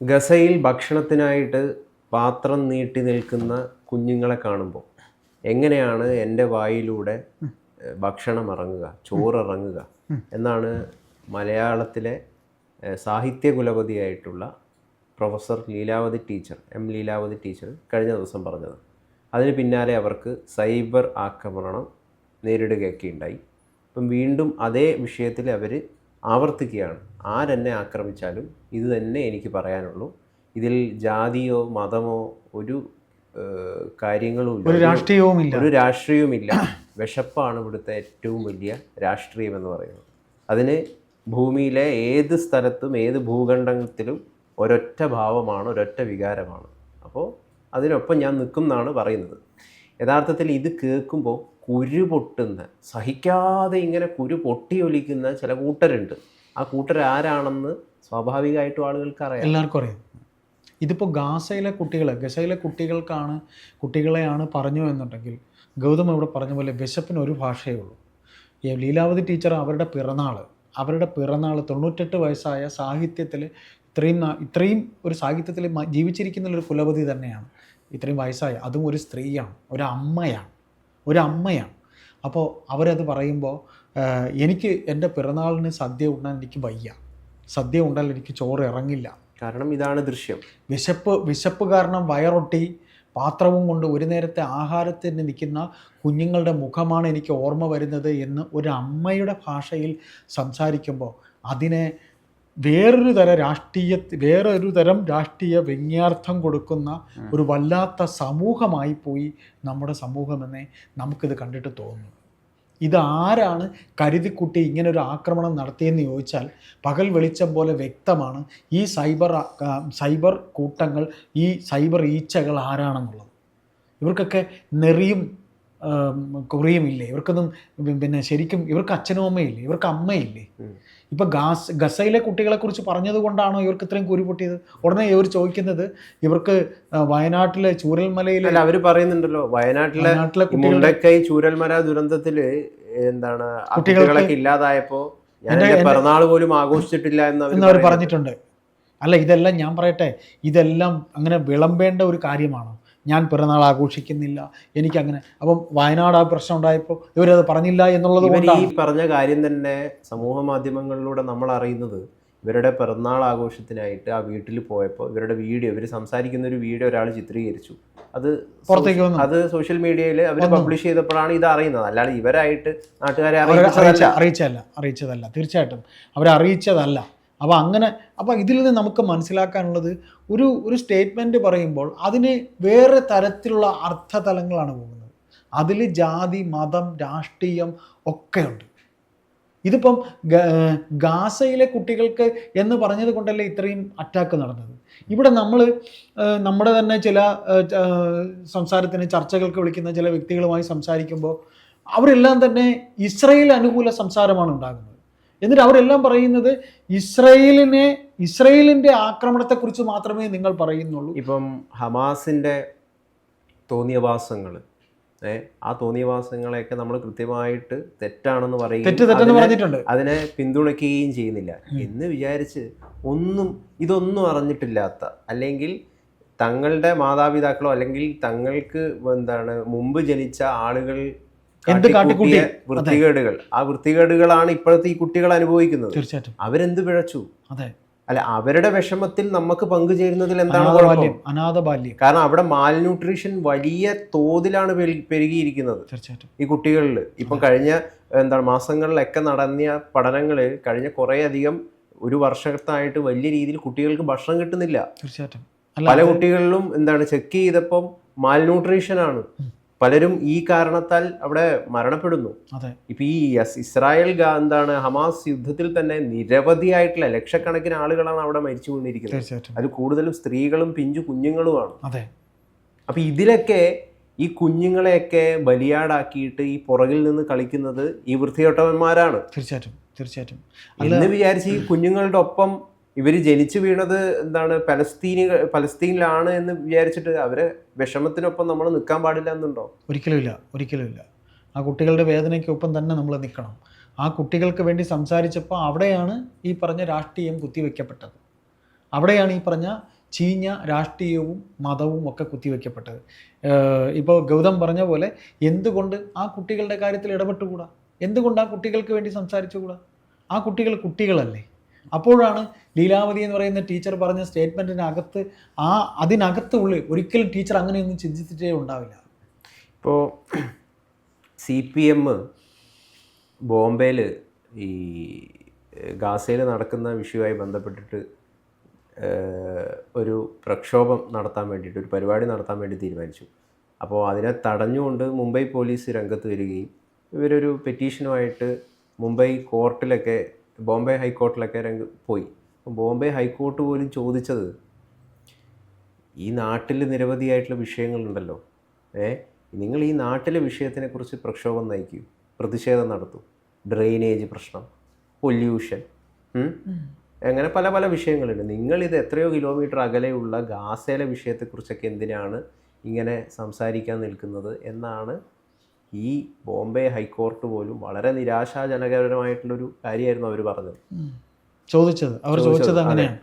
ഗസയിൽ ഭക്ഷണത്തിനായിട്ട് പാത്രം നീട്ടി നിൽക്കുന്ന കുഞ്ഞുങ്ങളെ കാണുമ്പോൾ എങ്ങനെയാണ് എന്റെ വായിലൂടെ ഭക്ഷണം ഇറങ്ങുക ചോറ് ഇറങ്ങുക എന്നാണ് മലയാളത്തിലെ സാഹിത്യ കുലപതിയായിട്ടുള്ള professor Leelavathi teacher M Leelavathi teacher കഴിഞ്ഞ ദിവസം പറഞ്ഞത്. അതിന് പിന്നാലെ അവർക്ക് സൈബർ ആക്രമണം നേരിടുകയൊക്കെ ഉണ്ടായി. അപ്പം വീണ്ടും അതേ വിഷയത്തിൽ അവർ ആവർത്തിക്കുകയാണ്. ആരെന്നെ ആക്രമിച്ചാലും ഇത് തന്നെ എനിക്ക് പറയാനുള്ളൂ. ഇതിൽ ജാതിയോ മതമോ ഒരു കാര്യങ്ങളും ഇല്ല. ഒരു രാഷ്ട്രീയവുമില്ല. ഒരു രാഷ്ട്രീയവുമില്ല. വിശപ്പാണ് ഇവിടുത്തെ ഏറ്റവും വലിയ രാഷ്ട്രീയം എന്ന് പറയുന്നത്. അതിന് ഭൂമിയിലെ ഏത് സ്ഥലത്തും ഏത് ഭൂഖണ്ഡത്തിലും ഒരൊറ്റ ഭാവമാണ് ഒരൊറ്റ വികാരമാണ്. അപ്പോൾ അതിനൊപ്പം ഞാൻ നിൽക്കും എന്നാണ് പറയുന്നത്. യഥാർത്ഥത്തിൽ ഇത് കേൾക്കുമ്പോൾ കുരു പൊട്ടുന്ന സഹിക്കാതെ ഇങ്ങനെ കുരു പൊട്ടിയൊലിക്കുന്ന ചില കൂട്ടരുണ്ട്. ആ കൂട്ടർ ആരാണെന്ന് സ്വാഭാവികമായിട്ടും ആളുകൾക്ക് അറിയാം. എല്ലാവർക്കും അറിയാം. ഇതിപ്പോൾ ഗാസയിലെ കുട്ടികൾ ഗസയിലെ കുട്ടികൾക്കാണ് കുട്ടികളെയാണ് പറഞ്ഞു എന്നുണ്ടെങ്കിൽ ഗൗതം ഇവിടെ പറഞ്ഞ പോലെ വിശപ്പിന് ഒരു ഭാഷയേ ഉള്ളൂ. ലീലാവതി ടീച്ചർ അവരുടെ പിറന്നാൾ അവരുടെ പിറന്നാൾ തൊണ്ണൂറ്റെട്ട് വയസ്സായ സാഹിത്യത്തിൽ ഇത്രയും ഇത്രയും ഒരു സാഹിത്യത്തിൽ ജീവിച്ചിരിക്കുന്ന ഒരു കുലപതി തന്നെയാണ്. ഇത്രയും വയസ്സായ അതും ഒരു സ്ത്രീയാണ് ഒരു അമ്മയാണ്. ഒരു അമ്മയാണ് അപ്പോൾ അവരത് പറയുമ്പോൾ എനിക്ക് എന്റെ പിറന്നാളിന് സദ്യ ഉണ്ണാൻ എനിക്ക് വയ്യ. സദ്യ ഉണ്ടാൽ എനിക്ക് ചോറ് ഇറങ്ങില്ല. കാരണം ഇതാണ് ദൃശ്യം. വിശപ്പ് വിശപ്പ് കാരണം വയറൊട്ടി പാത്രവും കൊണ്ട് ഒരു നേരത്തെ ആഹാരത്തിന് നിൽക്കുന്ന കുഞ്ഞുങ്ങളുടെ മുഖമാണ് എനിക്ക് ഓർമ്മ വരുന്നത് എന്ന് ഒരു അമ്മയുടെ ഭാഷയിൽ സംസാരിക്കുമ്പോൾ അതിനെ വേറൊരു തരം രാഷ്ട്രീയ വേറൊരു തരം രാഷ്ട്രീയ വ്യംഗ്യാർത്ഥം കൊടുക്കുന്ന ഒരു വല്ലാത്ത സമൂഹമായി പോയി നമ്മുടെ സമൂഹമെന്നേ നമുക്കിത് കണ്ടിട്ട് തോന്നുന്നു. ഇതാരാണ് കരുതിക്കുട്ടി ഇങ്ങനെ ഒരു ആക്രമണം നടത്തിയെന്ന് ചോദിച്ചാൽ പകൽ വെളിച്ചം പോലെ വ്യക്തമാണ് ഈ സൈബർ സൈബർ കൂട്ടങ്ങൾ ഈ സൈബർ ഈച്ചകൾ ആരാണെന്നുള്ളത്. ഇവർക്കൊക്കെ നെറിയും കുറിയുമില്ലേ? ഇവർക്കൊന്നും പിന്നെ ശരിക്കും ഇവർക്ക് അച്ഛനും അമ്മയില്ലേ? ഇവർക്ക് അമ്മയില്ലേ? ഇപ്പം ഗാസ് ഗസയിലെ കുട്ടികളെ കുറിച്ച് പറഞ്ഞത് കൊണ്ടാണോ ഇവർക്ക് ഇത്രയും കുരു പൊട്ടിയത് ഉടനെ ഇവർ ചോദിക്കുന്നത് ഇവർക്ക് വയനാട്ടിലെ ചൂരൽമലയിലെ അവർ പറയുന്നുണ്ടല്ലോ വയനാട്ടിലെ നാട്ടിലെ കുട്ടികളുടെ മുണ്ടക്കൈ ചൂരൽമല ദുരന്തത്തിൽ എന്താണ് കുട്ടികളൊക്കെ ഇല്ലാതായപ്പോൾ പിറന്നാൾ പോലും ആഘോഷിച്ചിട്ടില്ല എന്ന് അവർ പറഞ്ഞിട്ടുണ്ട്. അല്ല ഇതെല്ലാം ഞാൻ പറയട്ടെ ഇതെല്ലാം അങ്ങനെ വിളമ്പേണ്ട ഒരു കാര്യമാണോ? ഞാൻ പിറന്നാൾ ആഘോഷിക്കുന്നില്ല. എനിക്കങ്ങനെ. അപ്പം വയനാട് ആ പ്രശ്നം ഉണ്ടായപ്പോൾ ഇവരത് പറഞ്ഞില്ല എന്നുള്ളത് ഈ പറഞ്ഞ കാര്യം തന്നെ സമൂഹ മാധ്യമങ്ങളിലൂടെ നമ്മൾ അറിയുന്നത് ഇവരുടെ പിറന്നാൾ ആഘോഷത്തിനായിട്ട് ആ വീട്ടിൽ പോയപ്പോൾ ഇവരുടെ വീഡിയോ ഇവർ സംസാരിക്കുന്ന ഒരു വീഡിയോ ഒരാൾ ചിത്രീകരിച്ചു. അത് പുറത്തേക്ക് വന്നു. അത് സോഷ്യൽ മീഡിയയിൽ അവർ പബ്ലിഷ് ചെയ്തപ്പോഴാണ് ഇത് അറിയുന്നത്. അല്ലാതെ ഇവരായിട്ട് നാട്ടുകാരെ അറിയിച്ചല്ല അറിയിച്ച അറിയിച്ചതല്ല അറിയിച്ചതല്ല. അറിയിച്ചതല്ല. തീർച്ചയായിട്ടും. അവരെ അറിയിച്ചതല്ല. അപ്പോൾ അങ്ങനെ അപ്പോൾ ഇതിൽ നിന്ന് നമുക്ക് മനസ്സിലാക്കാനുള്ളത് ഒരു ഒരു സ്റ്റേറ്റ്മെന്റ് പറയുമ്പോൾ അതിന് വേറെ തരത്തിലുള്ള അർത്ഥതലങ്ങളാണ് പോകുന്നത്. അതിൽ ജാതി മതം രാഷ്ട്രീയം ഒക്കെയുണ്ട്. ഇതിപ്പം ഗാസയിലെ കുട്ടികൾക്ക് എന്ന് പറഞ്ഞത് കൊണ്ടല്ലേ ഇത്രയും അറ്റാക്ക് നടന്നത്? ഇവിടെ നമ്മൾ നമ്മുടെ തന്നെ ചില സംസാരത്തിന് ചർച്ചകൾക്ക് വിളിക്കുന്ന ചില വ്യക്തികളുമായി സംസാരിക്കുമ്പോൾ അവരെല്ലാം തന്നെ ഇസ്രയേൽ അനുകൂല സംസാരമാണ് ഉണ്ടാകുന്നത്. എന്നിട്ട് അവരെല്ലാം പറയുന്നത് ഇസ്രയേലിനെ ഇസ്രയേലിന്റെ ആക്രമണത്തെക്കുറിച്ച് മാത്രമേ നിങ്ങൾ പറയുന്നുള്ളൂ. ഇപ്പം ഹമാസിന്റെ തോന്നിയവാസങ്ങൾ ഏ ആ തോന്നിയവാസങ്ങളെയൊക്കെ നമ്മൾ കൃത്യമായിട്ട് തെറ്റാണെന്ന് തെറ്റ് പറയുകയും അതിനെ പിന്തുണയ്ക്കുകയും ചെയ്യുന്നില്ല. എന്ന് വിചാരിച്ച് ഒന്നും ഇതൊന്നും അറിഞ്ഞിട്ടില്ലാത്ത അല്ലെങ്കിൽ തങ്ങളുടെ മാതാപിതാക്കളോ അല്ലെങ്കിൽ തങ്ങൾക്ക് എന്താണ് മുമ്പ് ജനിച്ച ആളുകൾ എന്ത് കാട്ടിക്കൂട്ടിയ കാട്ടിക്കൂട്ടി? വൃത്തികേടുകൾ. ആ വൃത്തികേടുകളാണ് ഇപ്പോഴത്തെ ഈ കുട്ടികൾ അനുഭവിക്കുന്നത്. തീർച്ചയായിട്ടും. അവരെന്ത് പിഴച്ചു? അതെ. അല്ല അവരുടെ വിഷമത്തിൽ നമുക്ക് പങ്കുചേരുന്നതിൽ എന്താണ് കുഴപ്പം? അനാഥബാല്യം അനാഥബാല്യം കാരണം അവിടെ മാൽന്യൂട്രീഷൻ വലിയ തോതിലാണ് പെരു- പെരുകിയിരിക്കുന്നത്. തീർച്ചയായിട്ടും. ഈ കുട്ടികളിൽ. ഇപ്പം കഴിഞ്ഞ എന്താണ് മാസങ്ങളിലൊക്കെ നടന്നിയ പഠനങ്ങൾ കഴിഞ്ഞ കുറേ അധികം ഒരു വർഷത്തായിട്ട് വലിയ രീതിയിൽ കുട്ടികൾക്ക് ഭക്ഷണം കിട്ടുന്നില്ല. തീർച്ചയായിട്ടും. പല കുട്ടികളിലും എന്താണ് ചെക്ക് ചെയ്തപ്പം മാൽന്യൂട്രീഷൻ ആണ്. പലരും ഈ കാരണത്താൽ അവിടെ മരണപ്പെടുന്നു. ഇപ്പൊ ഈ ഇസ്രായേൽ എന്താണ് ഹമാസ് യുദ്ധത്തിൽ തന്നെ നിരവധിയായിട്ടുള്ള ലക്ഷക്കണക്കിന് ആളുകളാണ് അവിടെ മരിച്ചു കൊണ്ടിരിക്കുന്നത് അത് കൂടുതലും സ്ത്രീകളും പിഞ്ചു കുഞ്ഞുങ്ങളുമാണ്. അപ്പൊ ഇതിലൊക്കെ ഈ കുഞ്ഞുങ്ങളെയൊക്കെ ബലിയാടാക്കിയിട്ട് ഈ പുറകിൽ നിന്ന് കളിക്കുന്നത് ഈ വൃത്തികെട്ടവന്മാരാണ്. തീർച്ചയായിട്ടും തീർച്ചയായിട്ടും. എന്ന് വിചാരിച്ച് ഈ കുഞ്ഞുങ്ങളുടെ ഒപ്പം ഇവർ ജനിച്ചു വീണത് എന്താണ് പലസ്തീനി പലസ്തീനിലാണ് എന്ന് വിചാരിച്ചിട്ട് അവരെ വിഷമത്തിനൊപ്പം നമ്മൾ നിൽക്കാൻ പാടില്ല എന്നുണ്ടോ? ഒരിക്കലുമില്ല ഒരിക്കലുമില്ല ആ കുട്ടികളുടെ വേദനയ്ക്കൊപ്പം തന്നെ നമ്മൾ നിൽക്കണം. ആ കുട്ടികൾക്ക് വേണ്ടി സംസാരിച്ചപ്പോൾ അവിടെയാണ് ഈ പറഞ്ഞ രാഷ്ട്രീയം കുത്തിവെക്കപ്പെട്ടത്. അവിടെയാണ് ഈ പറഞ്ഞ ചീഞ്ഞ രാഷ്ട്രീയവും മതവും ഒക്കെ കുത്തിവെക്കപ്പെട്ടത്. ഇപ്പോൾ ഗൗതം പറഞ്ഞ പോലെ എന്തുകൊണ്ട് ആ കുട്ടികളുടെ കാര്യത്തിൽ ഇടപെട്ടുകൂടാ? എന്തുകൊണ്ട് ആ കുട്ടികൾക്ക് വേണ്ടി സംസാരിച്ചുകൂടാ? ആ കുട്ടികൾ കുട്ടികളല്ലേ? അപ്പോഴാണ് ലീലാവതി എന്ന് പറയുന്ന ടീച്ചർ പറഞ്ഞ സ്റ്റേറ്റ്മെന്റിനകത്ത് ആ അതിനകത്ത് ഉള്ളിൽ ഒരിക്കലും ടീച്ചർ അങ്ങനെയൊന്നും ചിന്തിച്ചിട്ടേ ഉണ്ടാവില്ല. ഇപ്പോൾ സി പി എം ബോംബെയിൽ ഈ ഗാസയിൽ നടക്കുന്ന വിഷയവുമായി ബന്ധപ്പെട്ടിട്ട് ഒരു പ്രക്ഷോഭം നടത്താൻ വേണ്ടിയിട്ട് ഒരു പരിപാടി നടത്താൻ വേണ്ടി തീരുമാനിച്ചു. അപ്പോൾ അതിനെ തടഞ്ഞുകൊണ്ട് മുംബൈ പോലീസ് രംഗത്ത് വരികയും ഇവരൊരു പെറ്റീഷനുമായിട്ട് മുംബൈ കോർട്ടിലൊക്കെ ബോംബെ ഹൈക്കോർട്ടിലൊക്കെ രംഗ പോയി. അപ്പം ബോംബെ ഹൈക്കോർട്ട് പോലും ചോദിച്ചത് ഈ നാട്ടിൽ നിരവധിയായിട്ടുള്ള വിഷയങ്ങളുണ്ടല്ലോ. ഏ? നിങ്ങൾ ഈ നാട്ടിലെ വിഷയത്തിനെക്കുറിച്ച് പ്രക്ഷോഭം നയിക്കൂ പ്രതിഷേധം നടത്തും ഡ്രെയിനേജ് പ്രശ്നം പൊല്യൂഷൻ അങ്ങനെ പല പല വിഷയങ്ങളുണ്ട്. നിങ്ങൾ ഇത് എത്രയോ കിലോമീറ്റർ അകലെയുള്ള ഗാസയിലെ വിഷയത്തെക്കുറിച്ചൊക്കെ എന്തിനാണ് ഇങ്ങനെ സംസാരിക്കാൻ നിൽക്കുന്നത് എന്നാണ് ഈ ബോംബെ ഹൈക്കോർട്ട് പോലും വളരെ നിരാശാജനകരമായിട്ടുള്ളൊരു കാര്യമായിരുന്നു അവർ പറഞ്ഞത്. ചോദിച്ചത്. അവർ ചോദിച്ചത്, ചോദിച്ചത് അങ്ങനെയാണ്.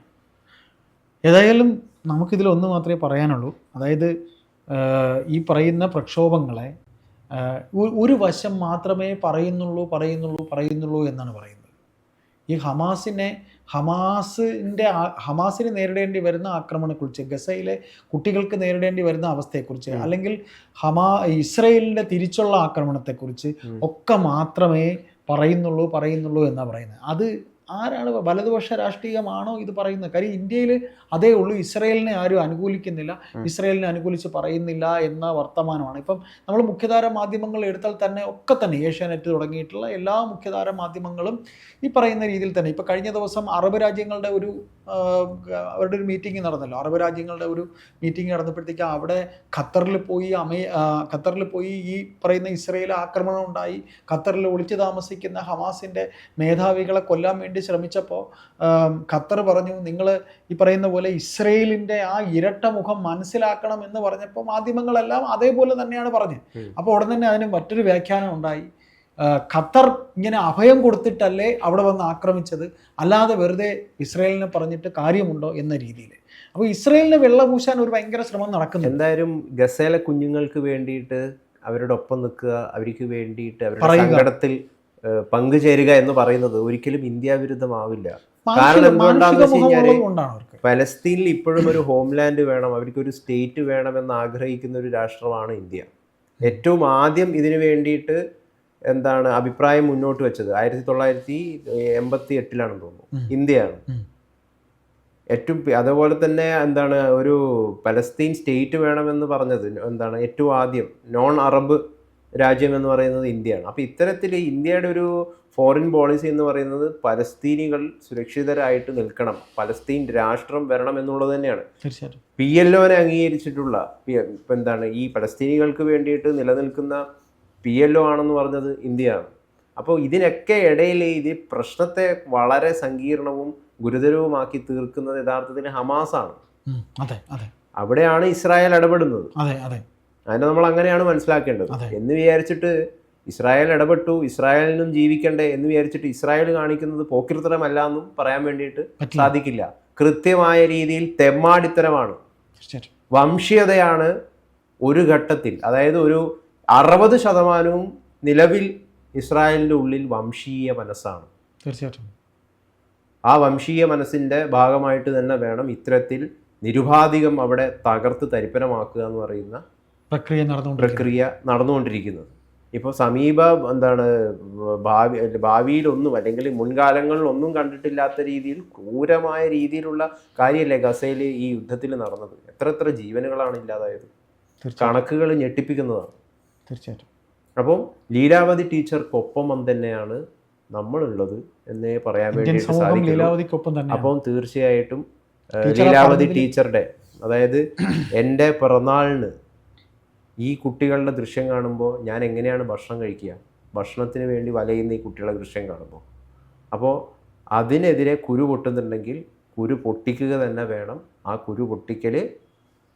ഏതായാലും നമുക്കിതിൽ ഒന്ന് മാത്രമേ പറയാനുള്ളൂ. അതായത് ഈ പറയുന്ന പ്രക്ഷോഭങ്ങളെ ഒരു വശം മാത്രമേ പറയുന്നുള്ളൂ പറയുന്നുള്ളൂ പറയുന്നുള്ളൂ എന്നാണ് പറയുന്നത്. ഈ ഹമാസിനെ ഹമാസിന്റെ ഹമാസിന് നേരിടേണ്ടി വരുന്ന ആക്രമണത്തെക്കുറിച്ച് ഗസയിലെ കുട്ടികൾക്ക് നേരിടേണ്ടി വരുന്ന അവസ്ഥയെക്കുറിച്ച്. അല്ലെങ്കിൽ ഹമാ ഇസ്രയേലിന്റെ തിരിച്ചുള്ള ആക്രമണത്തെക്കുറിച്ച്. ഒക്കെ മാത്രമേ പറയുന്നുള്ളൂ പറയുന്നുള്ളൂ എന്നാണ് പറയുന്നത് അത് ആരാണ് വലതുപക്ഷ രാഷ്ട്രീയമാണോ ഇത് പറയുന്നത് കാര്യം ഇന്ത്യയിൽ അതേ ഉള്ളൂ. ഇസ്രയേലിനെ ആരും അനുകൂലിക്കുന്നില്ല. ഇസ്രയേലിനെ അനുകൂലിച്ച് പറയുന്നില്ല എന്ന വർത്തമാനമാണ്. ഇപ്പം നമ്മൾ മുഖ്യധാര മാധ്യമങ്ങൾ എടുത്താൽ തന്നെ ഒക്കെ തന്നെ ഏഷ്യാനെറ്റ് തുടങ്ങിയിട്ടുള്ള എല്ലാ മുഖ്യധാര മാധ്യമങ്ങളും ഈ പറയുന്ന രീതിയിൽ തന്നെ. ഇപ്പം കഴിഞ്ഞ ദിവസം അറബ് രാജ്യങ്ങളുടെ ഒരു അവരുടെ ഒരു മീറ്റിംഗ് നടന്നല്ലോ. അറബ് രാജ്യങ്ങളുടെ ഒരു മീറ്റിംഗ് നടന്നപ്പോഴത്തേക്ക് അവിടെ ഖത്തറിൽ പോയി അമേ ഖത്തറിൽ പോയി ഈ പറയുന്ന ഇസ്രയേൽ ആക്രമണം ഉണ്ടായി. ഖത്തറിൽ ഒളിച്ചു താമസിക്കുന്ന ഹമാസിന്റെ മേധാവികളെ കൊല്ലാൻ വേണ്ടി ശ്രമിച്ചപ്പോൾ ഖത്തർ പറഞ്ഞു നിങ്ങൾ ഈ പറയുന്ന പോലെ ഇസ്രയേലിന്റെ ആ ഇരട്ട മുഖം മനസ്സിലാക്കണം എന്ന് പറഞ്ഞപ്പോൾ മാധ്യമങ്ങളെല്ലാം അതേപോലെ തന്നെയാണ് പറഞ്ഞത്. അപ്പോൾ ഉടൻ തന്നെ അതിന് മറ്റൊരു വ്യാഖ്യാനം ഉണ്ടായി. ഖത്തർ ഇങ്ങനെ അഭയം കൊടുത്തിട്ടല്ലേ അവിടെ വന്ന് ആക്രമിച്ചത്? അല്ലാതെ വെറുതെ ഇസ്രയേലിനെ പറഞ്ഞിട്ട് കാര്യമുണ്ടോ എന്ന രീതിയിൽ. അപ്പോൾ ഇസ്രയേലിനെ വെള്ളപൂശാൻ ഒരു ഭയങ്കര ശ്രമം നടക്കുന്നു എന്തായാലും ഗസേല കുഞ്ഞുങ്ങൾക്ക് വേണ്ടിയിട്ട് അവരുടെ ഒപ്പം നിൽക്കുക അവർക്ക് വേണ്ടിയിട്ട് അവരുടെ. സങ്കടത്തിൽ പങ്കുചേരുക എന്ന് പറയുന്നത് ഒരിക്കലും ഇന്ത്യ വിരുദ്ധമാവില്ല. കാരണം വെച്ച് കഴിഞ്ഞാൽ പലസ്തീനിൽ ഇപ്പോഴും ഒരു ഹോംലാൻഡ് വേണം അവർക്ക് ഒരു സ്റ്റേറ്റ് വേണമെന്ന് ആഗ്രഹിക്കുന്ന ഒരു രാഷ്ട്രമാണ് ഇന്ത്യ. ഏറ്റവും ആദ്യം ഇതിനു വേണ്ടിയിട്ട് എന്താണ് അഭിപ്രായം മുന്നോട്ട് വെച്ചത്? ആയിരത്തി തൊള്ളായിരത്തി എൺപത്തി എട്ടിലാണെന്ന് തോന്നുന്നു ഇന്ത്യയാണ് ഏറ്റവും അതേപോലെ അതുപോലെ തന്നെ എന്താണ് ഒരു പലസ്തീൻ സ്റ്റേറ്റ് വേണമെന്ന് പറഞ്ഞത് എന്താണ് ഏറ്റവും ആദ്യം. നോൺ അറബ് രാജ്യം എന്ന് പറയുന്നത് ഇന്ത്യയാണ്. അപ്പോൾ ഇത്തരത്തിൽ ഇന്ത്യയുടെ ഒരു ഫോറിൻ പോളിസി എന്ന് പറയുന്നത് പലസ്തീനികൾ സുരക്ഷിതരായിട്ട് നിൽക്കണം. പലസ്തീൻ രാഷ്ട്രം വരണം എന്നുള്ളത് തന്നെയാണ്. തീർച്ചയായിട്ടും. പി എൽ ഒനെ അംഗീകരിച്ചിട്ടുള്ള ഇപ്പം എന്താണ് ഈ പലസ്തീനികൾക്ക് വേണ്ടിയിട്ട് നിലനിൽക്കുന്ന പി എൽ ഒ ആണെന്ന് പറഞ്ഞത് ഇന്ത്യയാണ്. അപ്പോൾ ഇതിനൊക്കെ ഇടയിൽ ഇത് പ്രശ്നത്തെ വളരെ സങ്കീർണവും ഗുരുതരവുമാക്കി തീർക്കുന്നത് യഥാർത്ഥത്തിൽ ഹമാസാണ്. അതെ അതെ. അവിടെയാണ് ഇസ്രായേൽ ഇടപെടുന്നത്. അതെ അതെ. അതിനെ നമ്മൾ അങ്ങനെയാണ് മനസ്സിലാക്കേണ്ടത്. എന്ന് വിചാരിച്ചിട്ട് ഇസ്രായേൽ ഇടപെട്ടു ഇസ്രായേലിനും ജീവിക്കണ്ടേ എന്ന് വിചാരിച്ചിട്ട് ഇസ്രായേൽ കാണിക്കുന്നത് പോക്കിർത്തരമല്ല എന്നും പറയാൻ വേണ്ടിയിട്ട് സാധിക്കില്ല. കൃത്യമായ രീതിയിൽ തെമ്മാടിത്തരമാണ്. വംശീയതയാണ് ഒരു ഘട്ടത്തിൽ അതായത് ഒരു അറുപത് ശതമാനവും നിലവിൽ ഇസ്രായേലിന്റെ ഉള്ളിൽ വംശീയ മനസ്സാണ്. തീർച്ചയായിട്ടും. ആ വംശീയ മനസ്സിന്റെ ഭാഗമായിട്ട് തന്നെ വേണം ഇത്തരത്തിൽ നിരുപാധികം അവിടെ തകർത്ത് തരിപ്പനമാക്കുക എന്ന് പറയുന്ന പ്രക്രിയ നടന്നുകൊണ്ടിരിക്കുന്നത് പ്രക്രിയ നടന്നുകൊണ്ടിരിക്കുന്നത്. ഇപ്പോൾ സമീപ എന്താണ് ഭാവി ഭാവിയിലൊന്നും അല്ലെങ്കിൽ മുൻകാലങ്ങളിൽ ഒന്നും കണ്ടിട്ടില്ലാത്ത രീതിയിൽ ക്രൂരമായ രീതിയിലുള്ള കാര്യമല്ലേ ഗസയിൽ ഈ യുദ്ധത്തിൽ നടന്നത്? എത്ര എത്ര ജീവനുകളാണ് ഇല്ലാതായത്? കണക്കുകൾ ഞെട്ടിപ്പിക്കുന്നതാണ്. തീർച്ചയായിട്ടും. അപ്പം ലീലാവതി ടീച്ചർക്കൊപ്പം തന്നെയാണ് നമ്മളുള്ളത് എന്നേ പറയാൻ വേണ്ടി സാധിക്കും അപ്പം തീർച്ചയായിട്ടും ലീലാവതി ടീച്ചറുടെ അതായത് എന്റെ പിറന്നാളിന് ഈ കുട്ടികളുടെ ദൃശ്യം കാണുമ്പോൾ ഞാൻ എങ്ങനെയാണ് ഭക്ഷണം കഴിക്കുക? ഭക്ഷണത്തിന് വേണ്ടി വലയുന്ന ഈ കുട്ടികളുടെ ദൃശ്യം കാണുമ്പോൾ. അപ്പോൾ അതിനെതിരെ കുരു പൊട്ടുന്നുണ്ടെങ്കിൽ കുരു പൊട്ടിക്കുക തന്നെ വേണം. ആ കുരു പൊട്ടിക്കൽ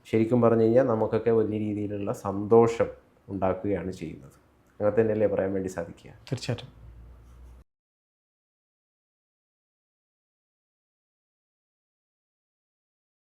ശരിക്കും പറഞ്ഞു കഴിഞ്ഞാൽ നമുക്കൊക്കെ വലിയ രീതിയിലുള്ള സന്തോഷം ഉണ്ടാക്കുകയാണ് ചെയ്യുന്നത്. അങ്ങനെ തന്നെയല്ലേ പറയാൻ വേണ്ടി സാധിക്കുക? തീർച്ചയായിട്ടും.